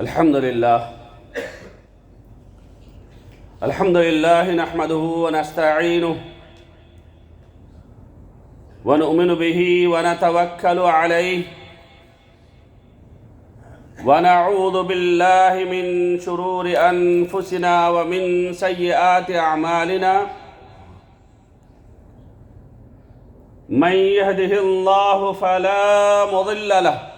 الحمد لله الحمد لله نحمده ونستعينه ونؤمن به ونتوكل عليه ونعوذ بالله من شرور أنفسنا ومن سيئات أعمالنا. من يهده الله فلا مضل له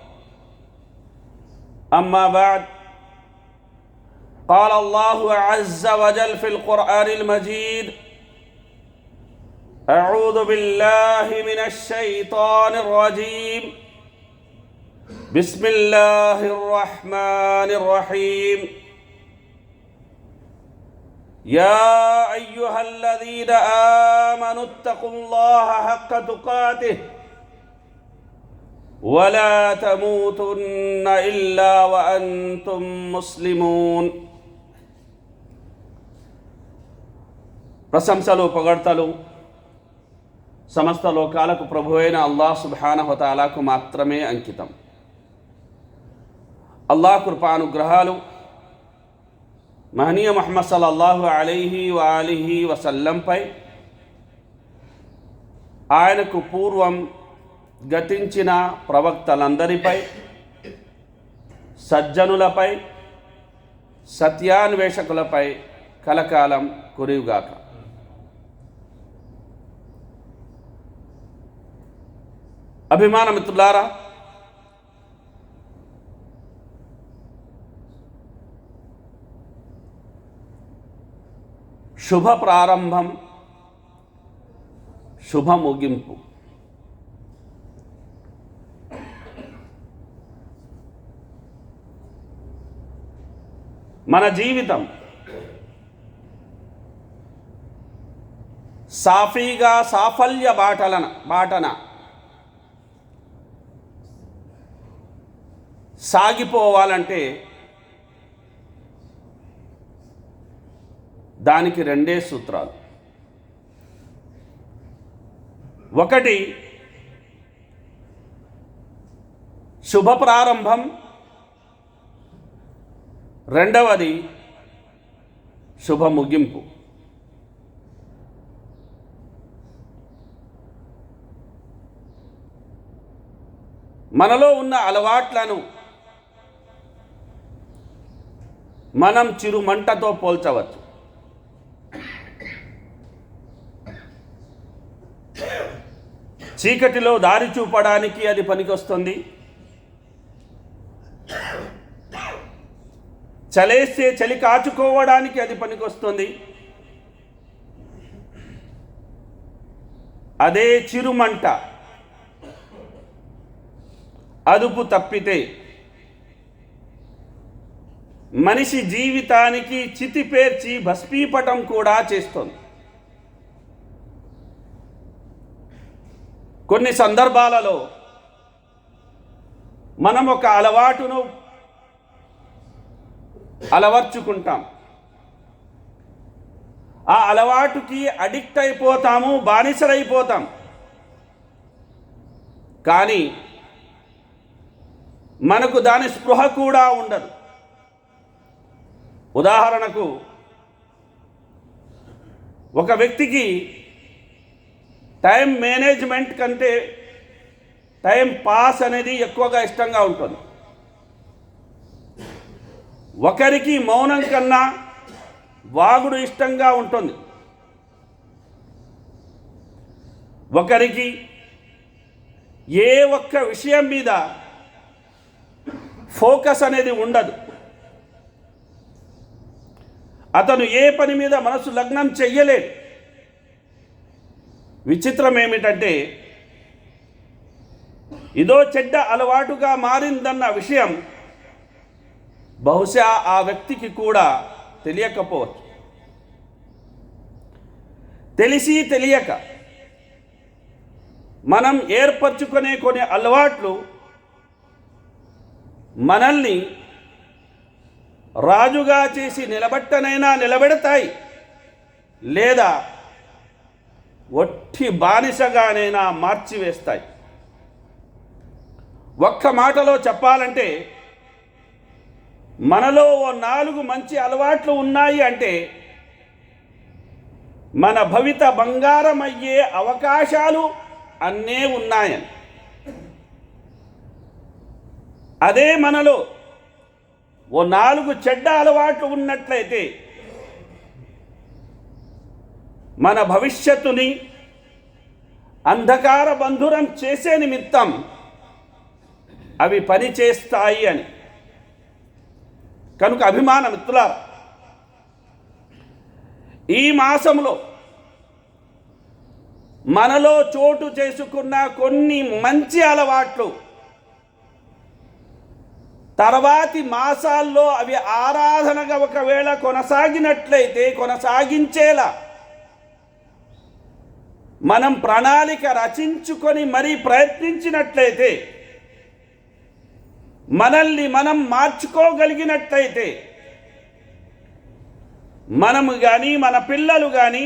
أما بعد قال الله عز وجل في القرآن المجيد أعوذ بالله من الشيطان الرجيم. بسم الله الرحمن الرحيم. يا أيها الذين آمنوا اتقوا الله حق تقاته ولا تموتن الا وانتم مسلمون ప్రశంసలు పొగడ్తలు సమస్త లోకాలకు ప్రభు అయిన అల్లాహ్ సుబానహతాలాకు మాత్రమే అంకితం అల్లాహ్ కృపానుగ్రహాలు మహనీయ మహమ్మద్ సల్లల్లాహు అలైహి వాలిహి వసల్లంపై ఆయనకు పూర్వం గతించిన ప్రవక్తలందరిపై సజ్జనులపై సత్యాన్వేషకులపై కలకాలం కురియుగాక. అభిమాన మిత్రులారా శుభ ప్రారంభం శుభ ముగింపు మన జీవితం సాఫీగా సాఫల్య బాటలన బాటన సాగిపోవాలంటే దానికి రెండే సూత్రాలు. ఒకటి శుభ ప్రారంభం రెండవది శుభ ముగింపు మనలో ఉన్న అలవాట్లను మనం చిరుమంటతో పోల్చవచ్చు. చీకటిలో దారి చూపడానికి అది పనికొస్తుంది. చలేస్తే చలి కాచుకోవడానికి అది పనికొస్తుంది. అదే చిరుమంట. అదుపు తప్పితే మనిషి జీవితానికి చితిపేర్చి భస్మీపటం కూడా చేస్తుంది. కొన్ని సందర్భాలలో మనం ఒక అలవాటును అలవర్చుకుంటాం. ఆ అలవాటుకి అడిక్ట్ అయిపోతాము బానిసలైపోతాం. కానీ మనకు దాని స్పృహ కూడా ఉండదు. ఉదాహరణకు ఒక వ్యక్తికి టైం మేనేజ్మెంట్ కంటే టైం పాస్ అనేది ఎక్కువగా ఇష్టంగా ఉంటుంది. ఒకరికి మౌనం కన్నా వాగుడు ఇష్టంగా ఉంటుంది. ఒకరికి ఏ ఒక్క విషయం మీద ఫోకస్ అనేది ఉండదు. అతను ఏ పని మీద మనసు లగ్నం చెయ్యలేడు. విచిత్రం ఏమిటంటే ఇదో చెడ్డ అలవాటుగా మారిందన్న విషయం బహుశా ఆ వ్యక్తికి కూడా తెలియకపోవచ్చు. తెలిసి తెలియక మనం ఏర్పరచుకునే కొన్ని అలవాట్లు మనల్ని రాజుగా చేసి నిలబట్టనైనా నిలబెడతాయి లేదా ఒట్టి బానిసగానైనా మార్చివేస్తాయి. ఒక్క మాటలో చెప్పాలంటే మనలో ఓ నాలుగు మంచి అలవాట్లు ఉన్నాయి అంటే మన భవిత బంగారం అయ్యే అవకాశాలు అన్నే ఉన్నాయని. అదే మనలో ఓ నాలుగు చెడ్డ అలవాట్లు ఉన్నట్లయితే మన భవిష్యత్తుని అంధకార బంధురం చేసే నిమిత్తం అవి పని చేస్తాయి అని. కనుక అభిమాన మిత్రులారా ఈ మాసంలో మనలో చోటు చేసుకున్న కొన్ని మంచి అలవాట్లు తర్వాతి మాసాల్లో అవి ఆరాధనగా ఒకవేళ కొనసాగినట్లయితే కొనసాగించేలా మనం ప్రణాళిక రచించుకొని మరీ ప్రయత్నించినట్లయితే మనల్ని మనం మార్చుకోగలిగినట్టయితే మనము కానీ మన పిల్లలు కానీ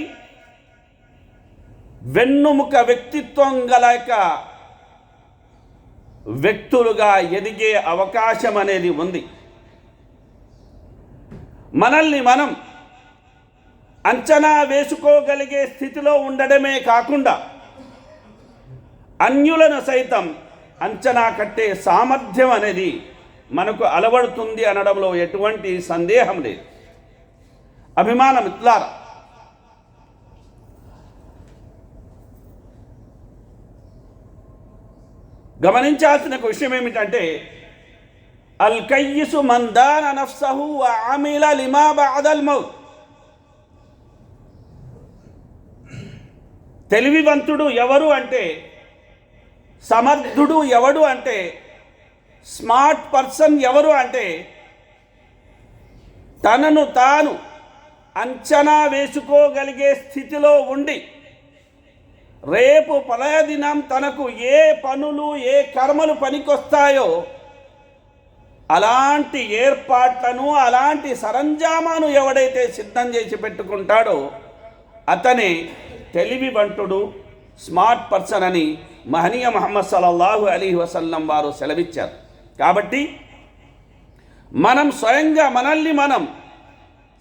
వెన్నుముక వ్యక్తిత్వం గలక వ్యక్తులుగా ఎదిగే అవకాశం అనేది ఉంది. మనల్ని మనం అంచనా వేసుకోగలిగే స్థితిలో ఉండడమే కాకుండా అన్యులను సైతం అంచనా కట్టే సామర్థ్యం అనేది మనకు అలవడుతుంది అనడంలో ఎటువంటి సందేహం లేదు. అభిమాన మిత్రులారా గమనించాల్సిన విషయం ఏమిటంటే అల్ కయ్యసు మందాన నఫ్సహు ఆమిల లిమా బాదల్ మౌత్. తెలివివంతుడు ఎవరు అంటే సమర్థుడు ఎవడు అంటే స్మార్ట్ పర్సన్ ఎవరు అంటే తనను తాను అంచనా వేసుకోగలిగే స్థితిలో ఉండి రేపు పలయదినం తనకు ఏ పనులు ఏ కర్మలు పనికొస్తాయో అలాంటి ఏర్పాట్లను అలాంటి సరంజామాను ఎవడైతే సిద్ధం చేసి పెట్టుకుంటాడో అతనే తెలివివంటుడు స్మార్ట్ పర్సన్ అని మహనీయ మహమ్మద్ సలల్లాహు అలీ వసల్లం వారు సెలవిచ్చారు. కాబట్టి మనం స్వయంగా మనల్ని మనం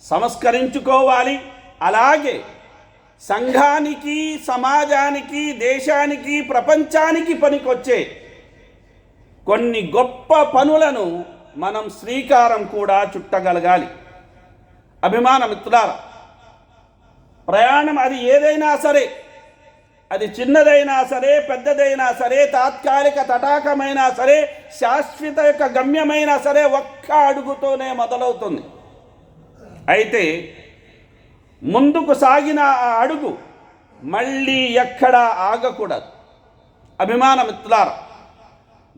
సంస్కరించుకోవాలి. అలాగే సంఘానికి సమాజానికి దేశానికి ప్రపంచానికి పనికొచ్చే కొన్ని గొప్ప పనులను మనం శ్రీకారం కూడా చుట్టగలగాలి. అభిమాన మిత్రులారా ప్రయాణం అది ఏదైనా సరే అది చిన్నదైనా సరే పెద్దదైనా సరే తాత్కాలిక తటాకమైనా సరే శాశ్వత యొక్క గమ్యమైనా సరే ఒక్క అడుగుతోనే మొదలవుతుంది. అయితే ముందుకు సాగిన ఆ అడుగు మళ్ళీ ఎక్కడా ఆగకూడదు. అభిమానమిత్రులార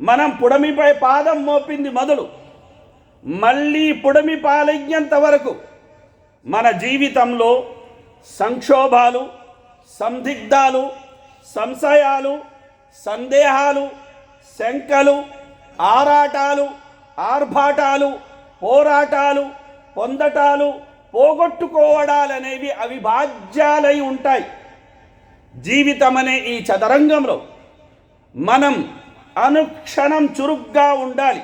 మనం పుడమిపై పాదం మోపింది మొదలు మళ్ళీ పుడమి పాలయ్యేంత వరకు మన జీవితంలో సంక్షోభాలు సందిగ్ధాలు సంశయాలు సందేహాలు శంకలు ఆరాటాలు ఆర్భాటాలు పోరాటాలు పొందటాలు పోగొట్టుకోవడాలనేవి అవిభాజ్యాలై ఉంటాయి. జీవితం అనే ఈ చదరంగంలో మనం అనుక్షణం చురుగ్గా ఉండాలి.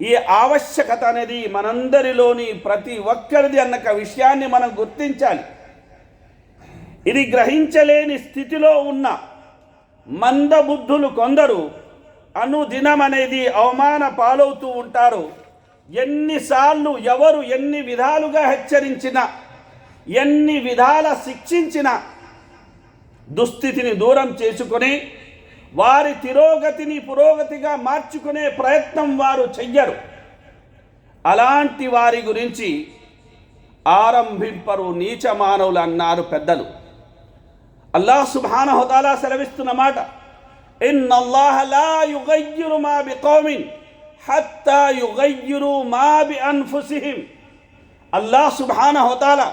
ఈ ఆవశ్యకత అనేది మనందరిలోని ప్రతి ఒక్కరిది అన్న విషయాన్ని మనం గుర్తించాలి. ఇది గ్రహించలేని స్థితిలో ఉన్న మందబుద్ధులు కొందరు అనుదినం అనేది అవమాన పాలవుతూ ఉంటారు. ఎన్నిసార్లు ఎవరు ఎన్ని విధాలుగా హెచ్చరించినా ఎన్ని విధాల శిక్షించిన దుస్థితిని దూరం చేసుకొని వారి తిరోగతిని పురోగతిగా మార్చుకునే ప్రయత్నం వారు చెయ్యరు. అలాంటి వారి గురించి ఆరంభింపరు నీచ మానవులు అన్నారు పెద్దలు. అల్లాహ్ సుబ్హానహుతాలా సెలవిస్తున్న మాట ఇన్ అల్లాహ్ లా యుగయ్యిరు మా బికౌమిన్ హత్తా యుగయ్యిరు మా బి అన్ఫుసిహిం అల్లాహ్ సుభాన హోదాలా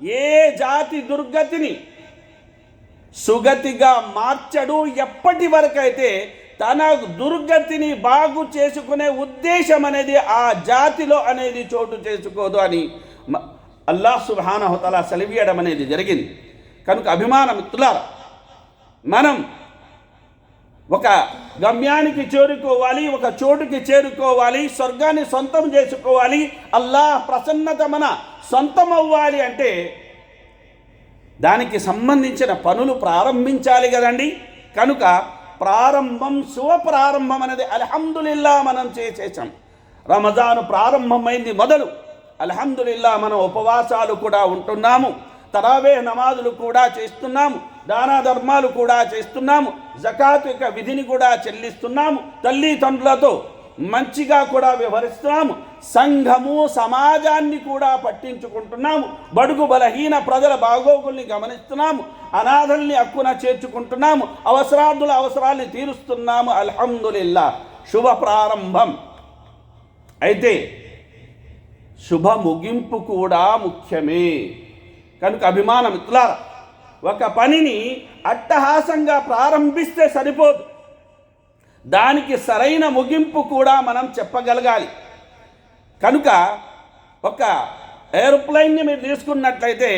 ఏ జాతి దుర్గతిని సుగతిగా మార్చడు ఎప్పటి వరకైతే తన దుర్గతిని బాగు చేసుకునే ఉద్దేశం అనేది ఆ జాతిలో అనేది చోటు చేసుకోదు అని అల్లాహ్ సుభాన హోతాల సెలవీయడం అనేది జరిగింది. కనుక అభిమాన మిత్రులారు మనం ఒక గమ్యానికి చేరుకోవాలి ఒక చోటుకి చేరుకోవాలి స్వర్గాన్ని సొంతం చేసుకోవాలి అల్లాహ్ ప్రసన్నత మన సొంతం అవ్వాలి అంటే దానికి సంబంధించిన పనులు ప్రారంభించాలి కదండి. కనుక ప్రారంభం శుభ ప్రారంభం అనేది అల్హమ్దుల్లా మనం చేసేసాం. రమజాను ప్రారంభమైంది మొదలు. అల్హమ్దులిల్లా మనం ఉపవాసాలు కూడా ఉంటున్నాము. తరావే నమాజులు కూడా చేస్తున్నాము దాన ధర్మాలు కూడా చేస్తున్నాము జకాత్ యొక్క విధిని కూడా చెల్లిస్తున్నాము తల్లిదండ్రులతో మంచిగా కూడా వ్యవహరిస్తున్నాము సంఘము సమాజాన్ని కూడా పట్టించుకుంటున్నాము బడుగు బలహీన ప్రజల బాగోగుల్ని గమనిస్తున్నాము అనాథల్ని అక్కున చేర్చుకుంటున్నాము అవసరార్థుల అవసరాల్ని తీరుస్తున్నాము అల్హమ్దులిల్లా. శుభ ప్రారంభం. అయితే శుభ ముగింపు కూడా ముఖ్యమే. కనుక అభిమాన మిత్రులారా ఒక పనిని అట్టహాసంగా ప్రారంభిస్తే సరిపోదు. దానికి సరైన ముగింపు కూడా మనం చెప్పగలగాలి. కనుక ఒక ఏరోప్లైన్ని మీరు తీసుకున్నట్లయితే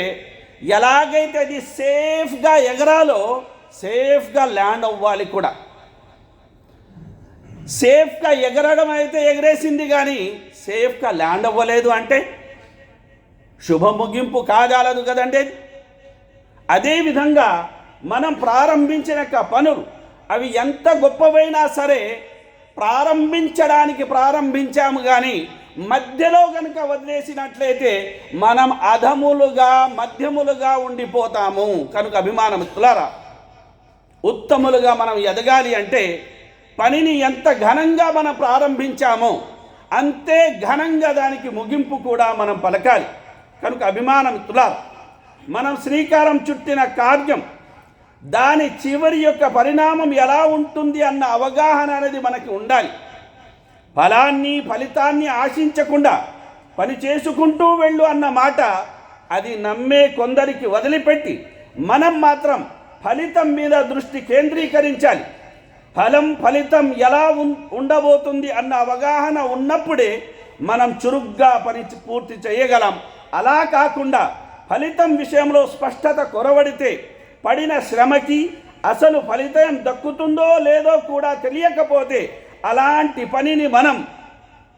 ఎలాగైతే అది సేఫ్గా ఎగరాలో సేఫ్గా ల్యాండ్ అవ్వాలి కూడా. సేఫ్గా ఎగరడం అయితే ఎగరేసింది కానీ సేఫ్గా ల్యాండ్ అవ్వలేదు అంటే శుభ ముగింపు కాగలదు కదండి అదేవిధంగా మనం ప్రారంభించిన యొక్క పనులు అవి ఎంత గొప్పవైనా సరే ప్రారంభించడానికి ప్రారంభించాము కానీ మధ్యలో కనుక వదిలేసినట్లయితే మనం అధములుగా మధ్యములుగా ఉండిపోతాము. కనుక అభిమానం అభిమానమిత్రులారా ఉత్తములుగా మనం ఎదగాలి అంటే పనిని ఎంత ఘనంగా మనం ప్రారంభించామో అంతే ఘనంగా దానికి ముగింపు కూడా మనం పలకాలి. కనుక అభిమానమిత్రులారా మనం శ్రీకారం చుట్టిన కార్యం దాని చివరి యొక్క పరిణామం ఎలా ఉంటుంది అన్న అవగాహన అనేది మనకి ఉండాలి. ఫలాన్ని ఫలితాన్ని ఆశించకుండా పని చేసుకుంటూ వెళ్ళు అన్న మాట అది నమ్మే కొందరికి వదిలిపెట్టి మనం మాత్రం ఫలితం మీద దృష్టి కేంద్రీకరించాలి. ఫలం ఫలితం ఎలా ఉం- ఉండబోతుంది అన్న అవగాహన ఉన్నప్పుడే మనం చురుగ్గా పని పూర్తి చేయగలం. అలా కాకుండా ఫలితం విషయంలో స్పష్టత కొరవడితే పడిన శ్రమకి అసలు ఫలితం దక్కుతుందో లేదో కూడా తెలియకపోతే అలాంటి పనిని మనం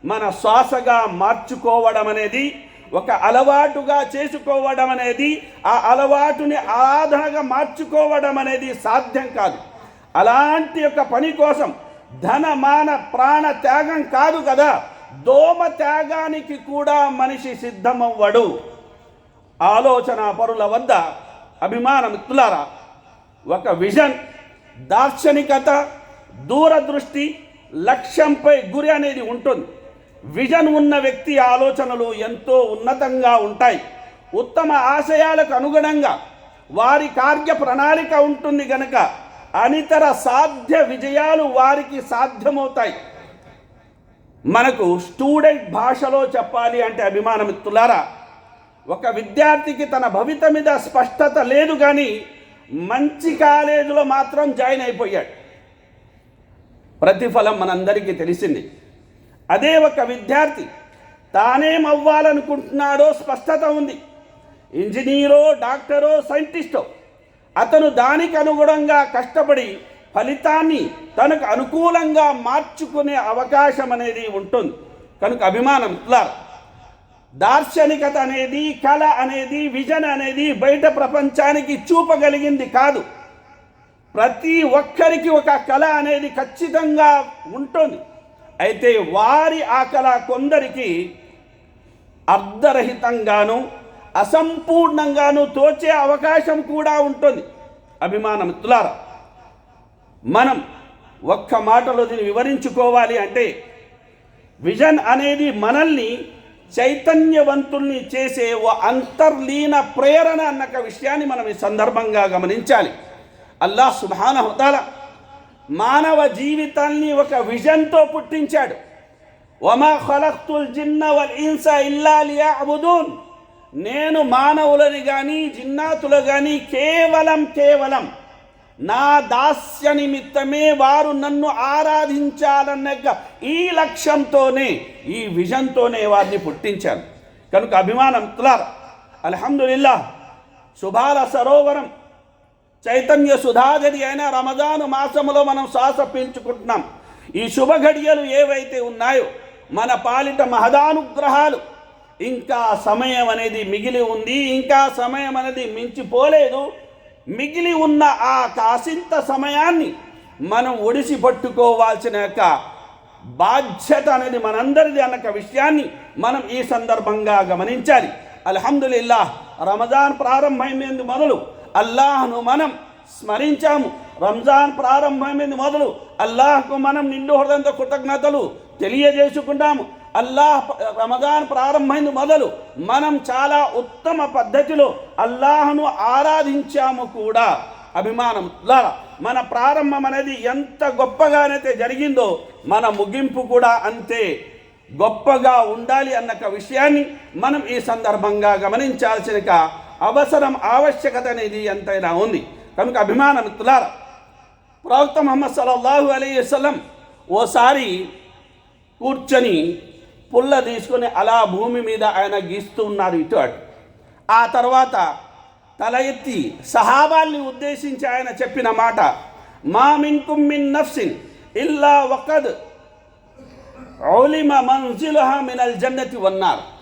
మన శ్వాసగా మార్చుకోవడం అనేది ఒక అలవాటుగా చేసుకోవడం అనేది ఆ అలవాటుని ఆరాధనగా మార్చుకోవడం అనేది సాధ్యం కాదు. అలాంటి యొక్క పని కోసం ధన మాన ప్రాణ త్యాగం కాదు కదా. దోమ త్యాగానికి కూడా మనిషి సిద్ధమవ్వడు. ఆలోచన పరుల వద్ద అభిమాన మిత్రులారా ఒక విజన్ దార్శనికత దూరదృష్టి లక్ష్యంపై గురి అనేది ఉంటుంది. విజన్ ఉన్న వ్యక్తి ఆలోచనలు ఎంతో ఉన్నతంగా ఉంటాయి. ఉత్తమ ఆశయాలకు అనుగుణంగా వారి కార్య ప్రణాళిక ఉంటుంది గనక అనితర సాధ్య విజయాలు వారికి సాధ్యమవుతాయి. మనకు స్టూడెంట్ భాషలో చెప్పాలి అంటే అభిమానమిత్రులారా ఒక విద్యార్థికి తన భవిత మీద స్పష్టత లేదు కానీ మంచి కాలేజీలో మాత్రం జాయిన్ అయిపోయాడు. ప్రతిఫలం మనందరికీ తెలిసింది. అదే ఒక విద్యార్థి తానేం అవ్వాలనుకుంటున్నాడో స్పష్టత ఉంది. ఇంజనీరో డాక్టరో సైంటిస్టో అతను దానికి అనుగుణంగా కష్టపడి ఫలితాన్ని తనకు అనుకూలంగా మార్చుకునే అవకాశం అనేది ఉంటుంది. కనుక అభిమానం ఇట్లా దార్శనికత అనేది కళ అనేది విజన్ అనేది బయట ప్రపంచానికి చూపగలిగింది కాదు. ప్రతి ఒక్కరికి ఒక కళ అనేది ఖచ్చితంగా ఉంటుంది. అయితే వారి ఆ కళ కొందరికి అర్ధరహితంగాను అసంపూర్ణంగాను తోచే అవకాశం కూడా ఉంటుంది. అభిమాన మిత్రులారా మనం ఒక్క మాటలో దీన్ని వివరించుకోవాలి అంటే విజన్ అనేది మనల్ని చైతన్యవంతుల్ని చేసే ఓ అంతర్లీన ప్రేరణ అన్న విషయాన్ని మనం ఈ సందర్భంగా గమనించాలి. అల్లాహ్ సుబ్హానహు తాలా మానవ జీవితాన్ని ఒక విజన్తో పుట్టించాడు. వమా ఖలక్తుల్ జిన్న వల్ ఇన్స ఇల్లా లియఅబుదూన్ నేను మానవులని కానీ జిన్నాతులు కానీ కేవలం కేవలం నా దాస్య నిమిత్తమే వారు నన్ను ఆరాధించాలన్న ఈ లక్ష్యంతోనే ఈ విజన్తోనే వారిని పుట్టించాను కనుక అభిమానం తులార్ అల్హమ్దుల్లా శుభాల సరోవరం చైతన్య సుధాజరి అయిన రమజాను మాసములో మనం శ్వాస పీల్చుకుంటున్నాం. ఈ శుభ ఘడియలు ఏవైతే ఉన్నాయో మన పాలిట మహదానుగ్రహాలు ఇంకా సమయం అనేది మిగిలి ఉంది ఇంకా సమయం అనేది మించిపోలేదు. మిగిలి ఉన్న ఆ కాసింత సమయాన్ని మనం ఒడిసి పట్టుకోవాల్సిన యొక్క బాధ్యత అనేది మనందరిది అన్న విషయాన్ని మనం ఈ సందర్భంగా గమనించాలి. అల్హమ్దులిల్లా రమజాన్ ప్రారంభమైంది మొదలు అల్లాహ్ను మనం స్మరించాము. రంజాన్ ప్రారంభమైంది మొదలు అల్లాహ్కు మనం నిండు హృదయంతో కృతజ్ఞతలు తెలియజేసుకున్నాము. అల్లాహ్ రమదాన్ రమజాన్ ప్రారంభమైంది మొదలు మనం చాలా ఉత్తమ పద్ధతిలో అల్లాహ్ను ఆరాధించాము కూడా. అభిమానం. మన ప్రారంభం అనేది ఎంత గొప్పగానైతే జరిగిందో మన ముగింపు కూడా అంతే గొప్పగా ఉండాలి అన్న ఒక విషయాన్ని మనం ఈ సందర్భంగా గమనించాల్సిన అవసరం ఆవశ్యకత అనేది ఎంతైనా ఉంది. కనుక అభిమాన మిత్రులారా ప్రవక్త మొహమ్మద్ సల్లల్లాహు అలీ వసలం ఓసారి కూర్చొని పుల్ల తీసుకొని అలా భూమి మీద ఆయన గీస్తూ ఉన్నారు ఇటు అటు. ఆ తర్వాత తల ఎత్తి సహాబాల్ని ఉద్దేశించి ఆయన చెప్పిన మాట మా మిన్కుమ్ మిన్ నఫ్సిన్ ఇల్లా వకద్ ఔలిమ మంజిలుహా మినల్ జన్నతి వన్నారు.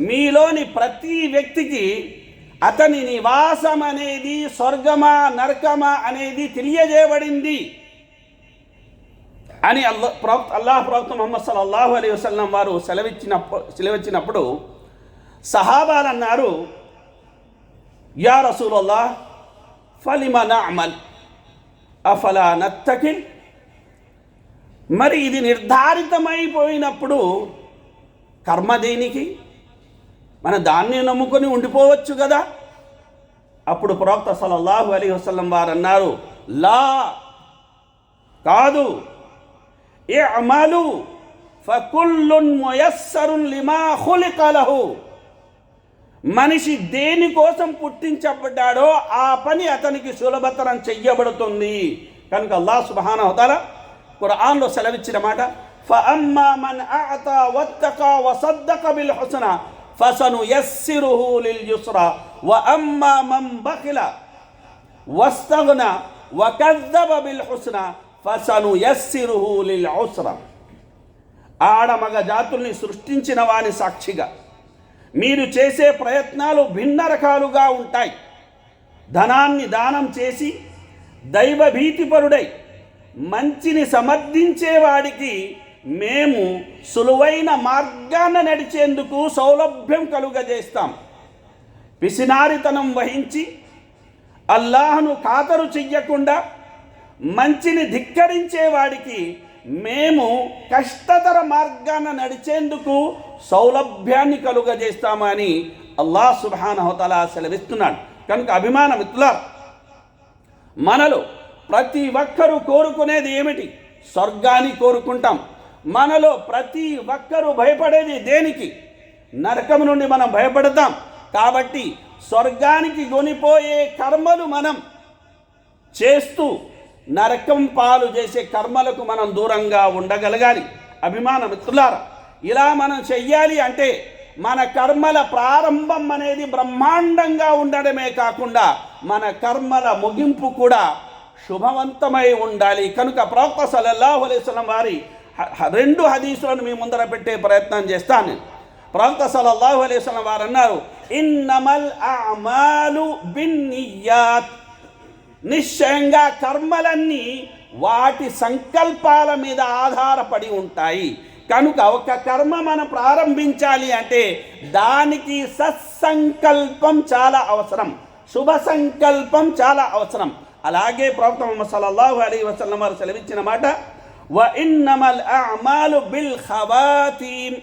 మీలోని ప్రతి వ్యక్తికి అతని నివాసం అనేది స్వర్గమా నరకమా అనేది తెలియజేయబడింది. అని అల్లా ప్రవక్త అల్లాహ్ ప్రవక్త మొహమ్మద్ సల్లాహు అలీ వసల్లం వారు సెలవిచ్చినప్పుడు సెలవిచ్చినప్పుడు సహాబాలు అన్నారు యా రసూలల్లా ఫలిమ అమల్ అఫలా నత్తకి మరి ఇది నిర్ధారితమైపోయినప్పుడు కర్మ దేనికి? మన దాన్ని నమ్ముకొని ఉండిపోవచ్చు కదా? అప్పుడు ప్రవక్త సలల్లాహు అలీ వసల్లం వారు అన్నారు లా కాదు. ఏ అమలు ఫకుల్లున్ మొయస్సరున్ లిమా హులికలహు మనిషి దేనికోసం పుట్టించబడ్డాడో ఆ పని అతనికి సులభతరం చెయ్యబడుతుంది. కనుక అల్లా సుబ్హానహు అవుతారా ఖురాన్లో సెలవిచ్చిన మాట ఫఅమ్మా మన్ అఅతా వత్తకా వసద్దక బిల్ హుస్నా ఫసనుయస్సిరుహు లిల్ యుస్రా వఅమ్మా మన్ బఖిల వస్తగ్నా ఫసను బిల్ హుస్నా ఫసనుయస్సిరుహు లిల్ ఆడ మగ జాతుల్ని సృష్టించిన వాని సాక్షిగా. మీరు చేసే ప్రయత్నాలు భిన్న రకాలుగా ఉంటాయి. ధనాన్ని దానం చేసి దైవభీతిపరుడై మంచిని సమర్థించేవాడికి మేము సులువైన మార్గాన నడిచేందుకు సౌలభ్యం కలుగజేస్తాం. పిసినారితనం వహించి అల్లాహను ఖాతరు చెయ్యకుండా మంచిని ధిక్కరించేవాడికి మేము కష్టతర మార్గాన నడిచేందుకు సౌలభ్యాన్ని కలుగజేస్తామని అల్లాహ్ సుబానహతలా సెలవిస్తున్నాడు. కనుక అభిమాన మిత్రులారు మనలో ప్రతి ఒక్కరూ కోరుకునేది ఏమిటి? స్వర్గాన్ని కోరుకుంటాం. మనలో ప్రతి ఒక్కరూ భయపడేది దేనికి? నరకం నుండి మనం భయపడతాం. కాబట్టి స్వర్గానికి కొనిపోయే కర్మలు మనం చేస్తూ నరకం పాలు చేసే కర్మలకు మనం దూరంగా ఉండగలగాలి. అభిమాన మిత్రులారా ఇలా మనం చెయ్యాలి అంటే మన కర్మల ప్రారంభం అనేది బ్రహ్మాండంగా ఉండడమే కాకుండా మన కర్మల ముగింపు కూడా శుభవంతమై ఉండాలి. కనుక ప్రవక్త సల్లల్లాహు అలైహి వారి రెండు హదీసులను మీ ముందర పెట్టే ప్రయత్నం చేస్తాను. నేను ప్రవక్త సల్లల్లాహు అలైహి వారు అన్నారు ఇన్నమల్ అమాలు బిన్నియాత్ నిశ్చయంగా కర్మలన్నీ వాటి సంకల్పాల మీద ఆధారపడి ఉంటాయి. కనుక ఒక కర్మ మనం ప్రారంభించాలి అంటే దానికి సత్సంకల్పం చాలా అవసరం. శుభ సంకల్పం చాలా అవసరం. అలాగే ప్రవక్త ముహమ్మద్ సల్లల్లాహు అలీ వసల్లం వారు సెలవిచ్చిన మాట వ ఇన్నమల్ అమాలు బిల్ ఖవాతీమ్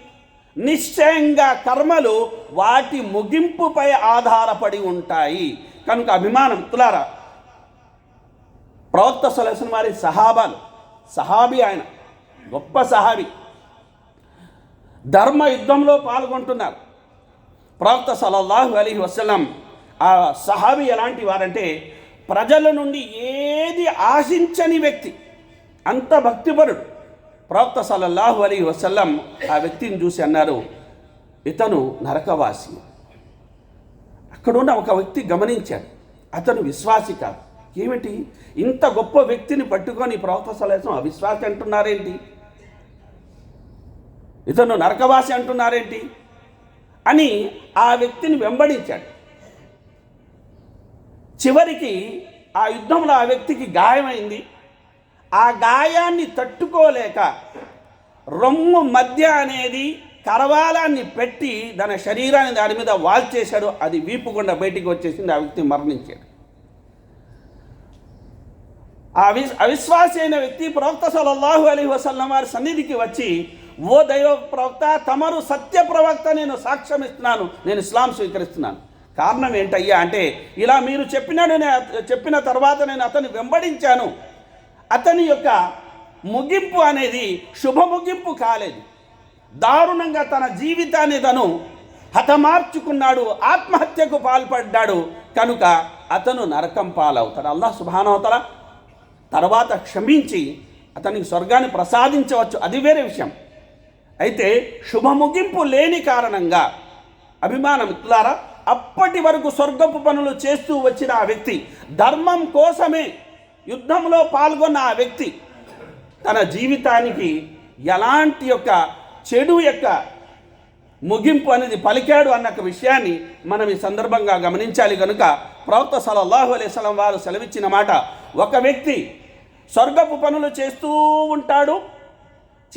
నిశ్చయంగా కర్మలు వాటి ముగింపుపై ఆధారపడి ఉంటాయి. కనుక అభిమానం తులారా ప్రవక్త సొలసిన వారి సహాబాలు. సహాబీ ఆయన. గొప్ప సహాబీ. ధర్మ యుద్ధంలో పాల్గొంటున్నారు. ప్రవక్త సలల్లాహు అలీ వసలం ఆ సహాబీ ఎలాంటి వారంటే ప్రజల నుండి ఏది ఆశించని వ్యక్తి అంత భక్తిపరుడు. ప్రవక్త సలల్లాహు అలీ వసల్లం ఆ వ్యక్తిని చూసి అన్నారు ఇతను నరకవాసి. అక్కడున్న ఒక వ్యక్తి గమనించాడు. అతను విశ్వాసి కాదు. ఏమిటి? ఇంత గొప్ప వ్యక్తిని పట్టుకొని ప్రవక్త సలహం అవిశ్వాసి అంటున్నారేంటి? ఇతను నరకవాసి అంటున్నారేంటి? అని ఆ వ్యక్తిని వెంబడించాడు. చివరికి ఆ యుద్ధంలో ఆ వ్యక్తికి గాయమైంది. ఆ గాయాన్ని తట్టుకోలేక రొమ్ము మధ్య అనేది కరవాలాన్ని పెట్టి తన శరీరాన్ని దాని మీద వాల్చేశాడు. అది వీపుకుండా బయటికి వచ్చేసింది. ఆ వ్యక్తి మరణించాడు. ఆ అవి అవిశ్వాసి అయిన వ్యక్తి ప్రవక్త సలల్లాహు అలీ వసల్లం వారి సన్నిధికి వచ్చి ఓ దైవ ప్రవక్త తమరు సత్య ప్రవక్త నేను సాక్ష్యం ఇస్తున్నాను నేను ఇస్లాం స్వీకరిస్తున్నాను. కారణం ఏంటయ్యా అంటే ఇలా మీరు చెప్పినాడు చెప్పిన తర్వాత నేను అతన్ని వెంబడించాను. అతని యొక్క ముగింపు అనేది శుభ ముగింపు కాలేదు. దారుణంగా తన జీవితాన్ని తను హతమార్చుకున్నాడు ఆత్మహత్యకు పాల్పడ్డాడు. కనుక అతను నరకం పాలవుతాడు. అల్లాహ్ సుభానవతల తర్వాత క్షమించి అతనికి స్వర్గాన్ని ప్రసాదించవచ్చు. అది వేరే విషయం. అయితే శుభ ముగింపు లేని కారణంగా అభిమానం మిత్రులారా అప్పటి వరకు స్వర్గపు పనులు చేస్తూ వచ్చిన ఆ వ్యక్తి ధర్మం కోసమే యుద్ధంలో పాల్గొన్న ఆ వ్యక్తి తన జీవితానికి ఎలాంటి యొక్క చెడు యొక్క ముగింపు అనేది పలికాడు అన్న ఒక విషయాన్ని మనం ఈ సందర్భంగా గమనించాలి. కనుక ప్రవక్త సలల్లాహు అలైస్లం వారు సెలవిచ్చిన మాట ఒక వ్యక్తి స్వర్గపు పనులు చేస్తూ ఉంటాడు.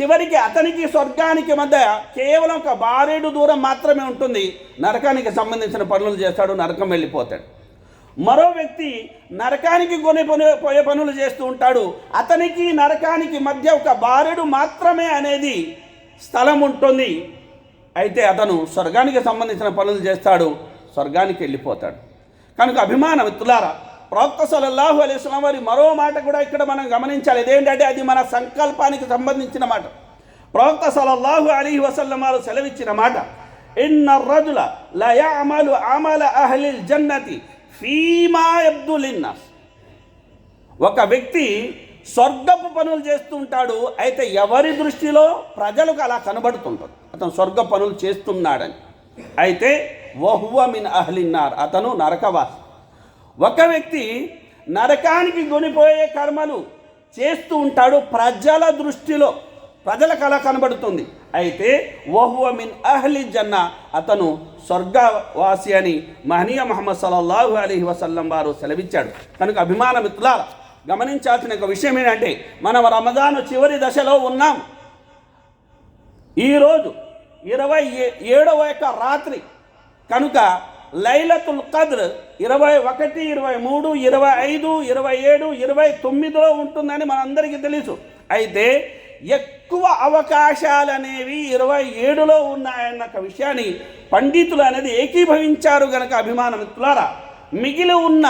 చివరికి అతనికి స్వర్గానికి మధ్య కేవలం ఒక బారేడు దూరం మాత్రమే ఉంటుంది. నరకానికి సంబంధించిన పనులు చేస్తాడు నరకం వెళ్ళిపోతాడు. మరో వ్యక్తి నరకానికి కొని పని- పోయే పనులు చేస్తూ ఉంటాడు. అతనికి నరకానికి మధ్య ఒక బారెడు మాత్రమే అనేది స్థలం ఉంటుంది. అయితే అతను స్వర్గానికి సంబంధించిన పనులు చేస్తాడు స్వర్గానికి వెళ్ళిపోతాడు. కనుక అభిమానం మిత్రులారా ప్రవక్త సలల్లాహు అలైస్లాం వారి మరో మాట కూడా ఇక్కడ మనం గమనించాలి. ఇదేంటంటే అది మన సంకల్పానికి సంబంధించిన మాట. ప్రవక్త సలల్లాహు అలీ వసల్లం వారు సెలవిచ్చిన మాట. ఇన్న రజుల లయామలు అమల అహ్లిల్ జన్నతి ఫీమా అబ్దులిన్నాస్ ఒక వ్యక్తి స్వర్గపు పనులు చేస్తుంటాడు అయితే ఎవరి దృష్టిలో ప్రజలకు అలా కనబడుతుంటాడు అతను స్వర్గ పనులు చేస్తున్నాడని. అయితే వహువ మిన్ అహ్లిన్నార్. అతను నరకవాసి. ఒక వ్యక్తి నరకానికి గొనిపోయే కర్మలు చేస్తూ ఉంటాడు ప్రజల దృష్టిలో. ప్రజలకు అలా కనబడుతుంది. అయితే ఓహువ మిన్ అహ్లి జన్న అతను స్వర్గవాసి అని మహనీయ మహమ్మద్ సల్లల్లాహు అలీ వసల్లం వారు సెలవిచ్చాడు. కనుక అభిమాన మిత్రులారా గమనించాల్సిన ఒక విషయం ఏంటంటే మనం రమజాను చివరి దశలో ఉన్నాం. ఈరోజు ఇరవై ఏ- ఏడవ యొక్క రాత్రి. కనుక లైలతుల్ కద్ర్ ఇరవై ఒకటి ఇరవై మూడు ఇరవై ఐదు ఇరవై ఏడు ఇరవై తొమ్మిదిలో ఉంటుందని మనందరికీ తెలుసు. అయితే ఎక్కువ అవకాశాలు అనేవి ఇరవై ఏడులో ఉన్నాయన్న ఒక విషయాన్ని పండితులు అనేది ఏకీభవించారు గనక అభిమాన మిత్రులారా. మిగిలి ఉన్న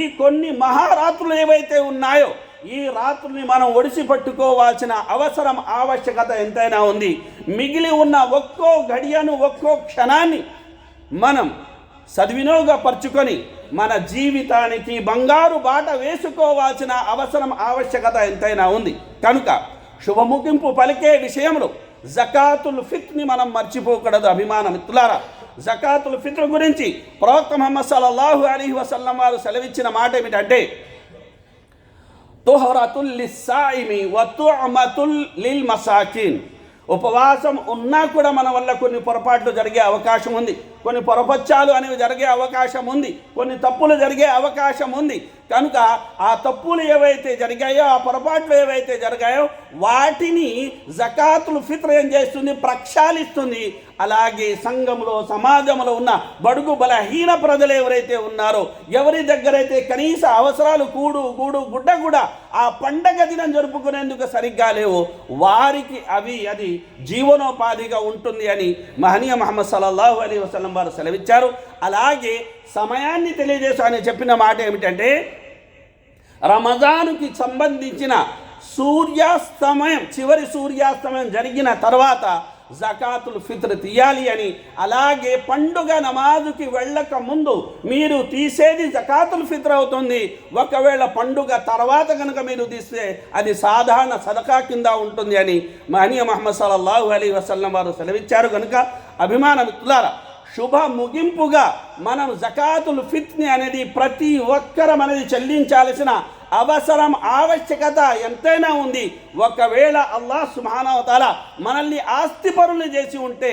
ఈ కొన్ని మహారాత్రులు ఏవైతే ఉన్నాయో ఈ రాత్రుల్ని మనం ఒడిసి పట్టుకోవాల్సిన అవసరం ఆవశ్యకత ఎంతైనా ఉంది. మిగిలి ఉన్న ఒక్కో గడియను ఒక్కో క్షణాన్ని మనం సద్వినియోగపరుచుకొని మన జీవితానికి బంగారు బాట వేసుకోవాల్సిన అవసరం ఆవశ్యకత ఎంతైనా ఉంది. కనుక శుభముగింపు పలికే విషయంలో జకాతుల్ ఫిత్ని మనం మర్చిపోకూడదు అభిమాన మిత్రులారా. జకాతుల్ ఫిత్ర గురించి ప్రవక్త మహమ్మద్ సల్లల్లాహు అలీ వసల్లం వారు సెలవిచ్చిన మాట ఏమిటంటే తుహరతుల్ లిస్సాయిమి వ లిల్ మసాకిన్. ఉపవాసం ఉన్నా కూడా మన వల్ల కొన్ని పొరపాట్లు జరిగే అవకాశం ఉంది. కొన్ని పొరపచ్చాలు అనేవి జరిగే అవకాశం ఉంది. కొన్ని తప్పులు జరిగే అవకాశం ఉంది. కనుక ఆ తప్పులు ఏవైతే జరిగాయో ఆ పొరపాట్లు ఏవైతే జరిగాయో వాటిని జకాతులు ఫిత్ర ఏం చేస్తుంది? ప్రక్షాళిస్తుంది. అలాగే సంఘంలో సమాజంలో ఉన్న బడుగు బలహీన ప్రజలు ఎవరైతే ఉన్నారో ఎవరి దగ్గరైతే కనీస అవసరాలు కూడు గూడు గుడ్డ కూడా ఆ పండగ దినం జరుపుకునేందుకు సరిగ్గా లేవు వారికి అవి అది జీవనోపాధిగా ఉంటుంది అని మహనీయ మహమ్మద్ సల్లల్లాహు అలీ వసల్లం వారు సెలవిచ్చారు. అలాగే సమయాన్ని తెలియజేస్తూ ఆయన చెప్పిన మాట ఏమిటంటే రమజానుకి సంబంధించిన సూర్యాస్తమయం చివరి సూర్యాస్తమయం జరిగిన తర్వాత జకాతుల్ ఫిత్ర్ తీయాలి అని అలాగే పండుగ నమాజుకి వెళ్ళక ముందు మీరు తీసేది జకాతుల్ ఫిత్ర్ అవుతుంది. ఒకవేళ పండుగ తర్వాత కనుక మీరు తీస్తే అది సాధారణ సదకా కింద ఉంటుంది అని మహనీయ మహమ్మద్ సల్లల్లాహు అలీ వసల్లం వారు సెలవిచ్చారు. కనుక అభిమాన మిత్రులారా శుభ ముగింపుగా మనం జకాతుల్ ఫిత్ని అనేది ప్రతి ఒక్కరం అనేది చెల్లించాల్సిన అవసరం ఆవశ్యకత ఎంతైనా ఉంది. ఒకవేళ అల్లాహ్ సుమానవతాల మనల్ని ఆస్తిపరులు చేసి ఉంటే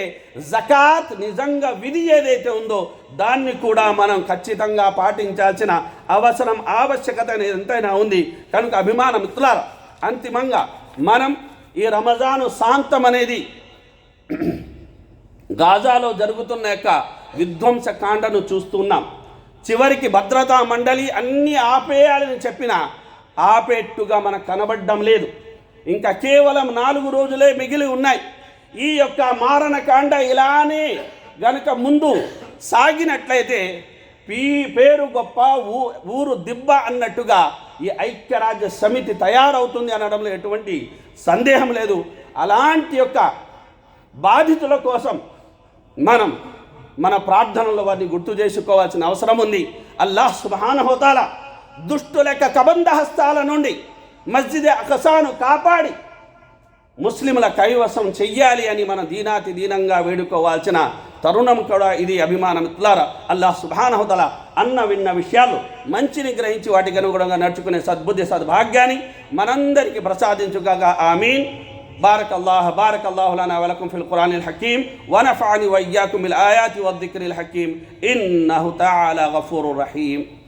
జకాత్ నిజంగా విధి ఏదైతే ఉందో దాన్ని కూడా మనం ఖచ్చితంగా పాటించాల్సిన అవసరం ఆవశ్యకత అనేది ఎంతైనా ఉంది. కనుక అభిమాన మిత్రులారా అంతిమంగా మనం ఈ రమజాను శాంతం అనేది గాజాలో జరుగుతున్న యొక్క విధ్వంస కాండను చూస్తున్నాం. చివరికి భద్రతా మండలి అన్ని ఆపేయాలని చెప్పిన ఆపేట్టుగా మనకు కనబడడం లేదు. ఇంకా కేవలం నాలుగు రోజులే మిగిలి ఉన్నాయి. ఈ యొక్క మారణకాండ ఇలానే గనుక ముందు సాగినట్లయితే పీ పేరు గొప్ప ఊ ఊరు దిబ్బ అన్నట్టుగా ఈ ఐక్యరాజ్య సమితి తయారవుతుంది అనడంలో ఎటువంటి సందేహం లేదు. అలాంటి యొక్క బాధితుల కోసం మనం మన ప్రార్థనలో వారిని గుర్తు చేసుకోవాల్సిన అవసరం ఉంది. అల్లాహ్ సుబానహోతాల దుష్టుల యొక్క కబంధ హస్తాల నుండి మస్జిద్ అకసాను కాపాడి ముస్లింల కైవసం చెయ్యాలి అని మన దీనాతి దీనంగా వేడుకోవాల్సిన తరుణం కూడా ఇది అభిమానం మిత్రులారా. అల్లాహ్ సుబానహుతల అన్న విన్న విషయాలు మంచిని గ్రహించి వాటికి అనుగుణంగా నడుచుకునే సద్బుద్ధి సద్భాగ్యాన్ని మనందరికీ ప్రసాదించుగాక. ఆమీన్. بارك الله بارك الله لنا ولكم في القرآن الحكيم. ونفعني وإياكم بالآيات والذكر الحكيم. إنه تعالى غفور رحيم.